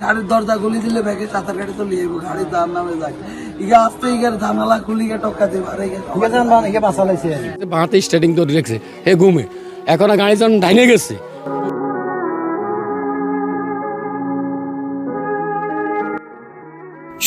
গাড়ির দরজা খুলি দিলে ব্যাগে চাতার গাড়ি তো লিয়ে গাড়ির দাম নামে যায় ইগা আসতে ইগার জানালা খুলি গিয়ে টক্কা দিয়ে মারে বাঁতে স্টার্টিং তো রেখেছে হে ঘুমে। এখন গাড়ি যখন ডাইনে গেছে।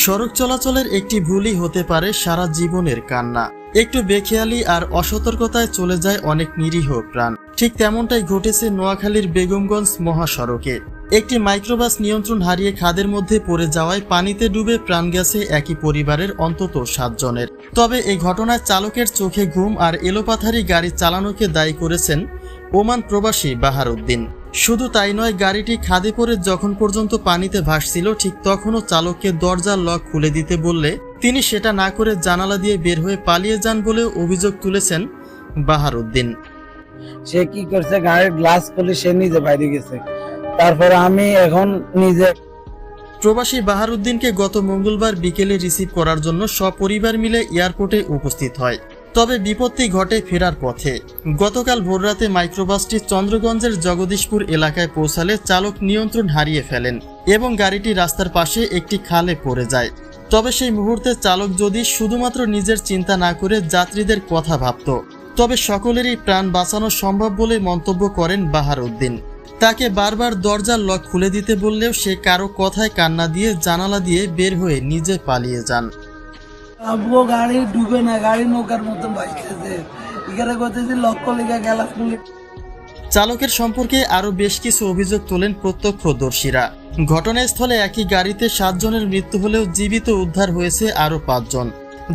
সড়ক চলাচলের একটি ভুলই হতে পারে সারা জীবনের কান্না। একটু বেখেয়ালি আর অসতর্কতায় চলে যায় অনেক নিরীহ প্রাণ। ঠিক তেমনটাই ঘটেছে নোয়াখালীর বেগমগঞ্জ মহাসড়কে। একটি মাইক্রোবাস নিয়ন্ত্রণ হারিয়ে খাদের মধ্যে পড়ে যাওয়ায় পানিতে ডুবে প্রাণ গেছে একই পরিবারের অন্তত সাতজনের। তবে এই ঘটনায় চালকের চোখে ঘুম আর এলোপাথারি গাড়ি চালানোকে দায়ী করেছেন ওমান প্রবাসী বাহারউদ্দিন শুধু তাই নয়, গাড়িটি খাদে পড়ে যখন পর্যন্ত পানিতে ভাসছিল, ঠিক তখনও চালককে দরজার লক খুলে দিতে বললে তিনি সেটা না করে জানালা দিয়ে বের হয়ে পালিয়ে যান বলেও অভিযোগ তুলেছেন বাহারউদ্দিন সে কি করছে? গাড়ির গ্লাস খুলে সে নিজে বাইরে গেছে। তারপরে আমি এখন নিজে প্রবাসী বাহারউদ্দিনকে গত মঙ্গলবার বিকেলে রিসিভ করার জন্য সপরিবার মিলে এয়ারপোর্টে উপস্থিত হয়। তবে বিপত্তি ঘটে ফেরার পথে। গতকাল ভোররাতে মাইক্রোবাসটি চন্দ্রগঞ্জের জগদীশপুর এলাকায় পৌঁছালে চালক নিয়ন্ত্রণ হারিয়ে ফেলেন এবং গাড়িটি রাস্তার পাশে একটি খালে পড়ে যায়। তবে সেই মুহূর্তে চালক যদি শুধুমাত্র নিজের চিন্তা না করে যাত্রীদের কথা ভাবত, তবে সকলেরই প্রাণ বাঁচানো সম্ভব বলে মন্তব্য করেন বাহারউদ্দিন তাকে বারবার দরজার লক খুলে দিতে বললেও সে কারও কথায় কান্না দিয়ে জানালা দিয়ে বের হয়ে নিজে পালিয়ে যান। আবু গাড়ি ডুবে না গাড়ি নৌকার মতন ভাসতেছে এখানে করতেছি লক্ষ লেখা গেলাস খুলে চালকের সম্পর্কে আরও বেশ কিছু অভিযোগ তোলেন প্রত্যক্ষদর্শীরা। ঘটনাস্থলে একই গাড়িতে সাতজনের মৃত্যু হলেও জীবিত উদ্ধার হয়েছে আরও পাঁচজন।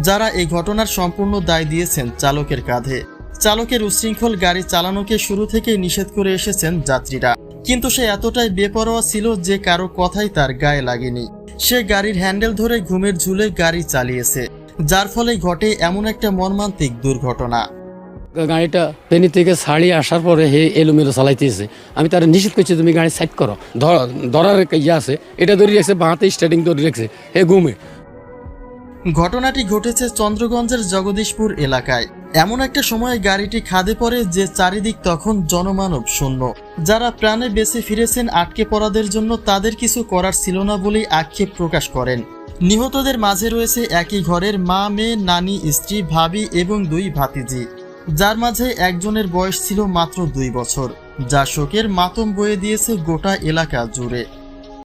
যারা এই ঘটনার সম্পূর্ণ দায় দিয়েছেন চালকের কাঁধে। চালকের উশৃঙ্খল গাড়ি চালানোকে শুরু থেকেই নিষেধ করে এসেছেন যাত্রীরা। কিন্তু সে এতটাই বেপরোয়া ছিল যে কারও কথাই তার গায়ে লাগেনি। সে গাড়ির হ্যান্ডেল ধরে ঘুমের ঝুলে গাড়ি চালিয়েছে, যার ফলে ঘটে এমন একটা মর্মান্তিক দুর্ঘটনা। গাড়িটা পেনি থেকে ছাড়িয়ে আসার পরে হে এলোমেলো চালাইতেছে। আমি তার নিষেধ করছি, তুমি গাড়ি সাইড করো। ধর- ধরার ইয়ে আছে, এটা ধরে রেখেছে বাঁতে স্টার্টিং ধরে রেখেছে। হে ঘুমে। ঘটনাটি ঘটেছে চন্দ্রগঞ্জের জগদীশপুর এলাকায়। এমন একটা সময় গাড়িটি খাদে পড়ে যে চারিদিক তখন জনমানব শূন্য। যারা প্রাণে বেঁচে ফিরেছেন আটকে পড়াদের জন্য তাদের কিছু করার ছিল না বলেই আক্ষেপ প্রকাশ করেন। নিহতদের মাঝে রয়েছে একই ঘরের মা, মেয়ে, নানি, স্ত্রী, ভাবি এবং দুই ভাতিজি। যার মাঝে একজনের বয়স ছিল মাত্র দুই বছর। যা শোকের মাতম বয়ে দিয়েছে গোটা এলাকা জুড়ে।